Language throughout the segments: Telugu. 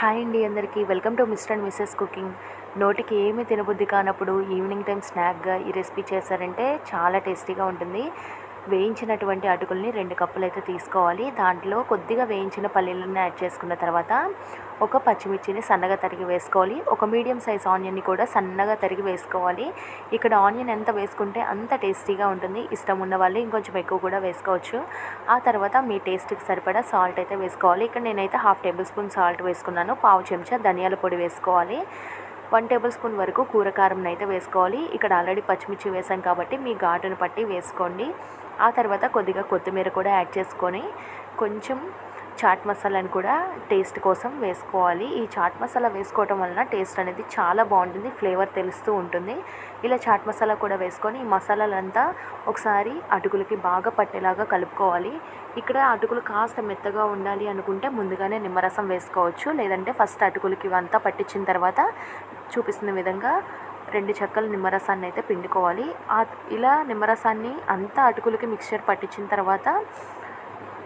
హాయ్ అండి అందరికీ. Welcome to mister and missus cooking. నోటికి ఏమీ తినబుద్ధి కానప్పుడు ఈవినింగ్ టైం స్నాక్గా ఈ రెసిపీ చేశారంటే చాలా టేస్టీగా ఉంటుంది. వేయించినటువంటి అటుకుల్ని రెండు కప్పులు అయితే తీసుకోవాలి. దాంట్లో కొద్దిగా వేయించిన పల్లీలను యాడ్ చేసుకున్న తర్వాత ఒక పచ్చిమిర్చిని సన్నగా తరిగి వేసుకోవాలి. ఒక మీడియం సైజ్ ఆనియన్ని కూడా సన్నగా తరిగి వేసుకోవాలి. ఇక్కడ ఆనియన్ ఎంత వేసుకుంటే అంత టేస్టీగా ఉంటుంది. ఇష్టం ఉన్న వాళ్ళు ఇంకొంచెం ఎక్కువ కూడా వేసుకోవచ్చు. ఆ తర్వాత మీ టేస్ట్కి సరిపడా సాల్ట్ అయితే వేసుకోవాలి. ఇక్కడ నేనైతే హాఫ్ టేబుల్ స్పూన్ సాల్ట్ వేసుకున్నాను. పావు చెంచా ధనియాల పొడి వేసుకోవాలి. వన్ టేబుల్ స్పూన్ వరకు కూరకారం అయితే వేసుకోవాలి. ఇక్కడ ఆల్రెడీ పచ్చిమిర్చి వేసాం కాబట్టి మీ ఘాటును పట్టి వేసుకోండి. ఆ తర్వాత కొద్దిగా కొత్తిమీర కూడా యాడ్ చేసుకొని కొంచెం చాట్ మసాలాని కూడా టేస్ట్ కోసం వేసుకోవాలి. ఈ చాట్ మసాలా వేసుకోవటం వలన టేస్ట్ అనేది చాలా బాగుంటుంది ఫ్లేవర్ తెలుస్తూ ఉంటుంది. ఇలా చాట్ మసాలా కూడా వేసుకొని ఈ మసాలాలంతా ఒకసారి అటుకులకి బాగా పట్టేలాగా కలుపుకోవాలి. ఇక్కడ అటుకులు కాస్త మెత్తగా ఉండాలి అనుకుంటే ముందుగానే నిమ్మరసం వేసుకోవచ్చు. లేదంటే ఫస్ట్ అటుకులకి ఇవంతా పట్టించిన తర్వాత చూపిస్తున్న విధంగా రెండు చెక్కల నిమ్మరసాన్ని అయితే పిండుకోవాలి. ఇలా నిమ్మరసాన్ని అంతా అటుకులకి మిక్చర్ పట్టించిన తర్వాత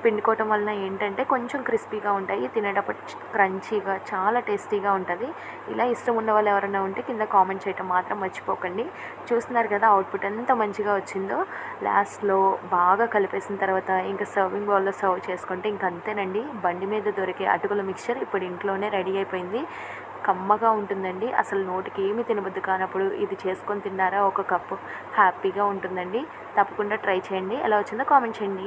పిండుకోవటం వలన ఏంటంటే కొంచెం క్రిస్పీగా ఉంటాయి. తినేటప్పుడు క్రంచీగా చాలా టేస్టీగా ఉంటుంది. ఇలా ఇష్టం ఉన్న వాళ్ళు ఎవరైనా ఉంటే కింద కామెంట్ చేయటం మాత్రం మర్చిపోకండి. చూస్తున్నారు కదా అవుట్పుట్ ఎంత మంచిగా వచ్చిందో. లాస్ట్లో బాగా కలిపేసిన తర్వాత ఇంకా సర్వింగ్ బౌల్లో సర్వ్ చేసుకుంటే ఇంక అంతేనండి బండి మీద దొరికే అటుకుల మిక్చర్ ఇప్పుడు ఇంట్లోనే రెడీ అయిపోయింది. కమ్మగా ఉంటుందండి. అసలు నోటికి ఏమి తినబద్దు కానప్పుడు ఇది చేసుకొని తిన్నారా ఒక కప్పు హ్యాపీగా ఉంటుందండి. తప్పకుండా ట్రై చేయండి. ఎలా వచ్చిందో కామెంట్ చేయండి.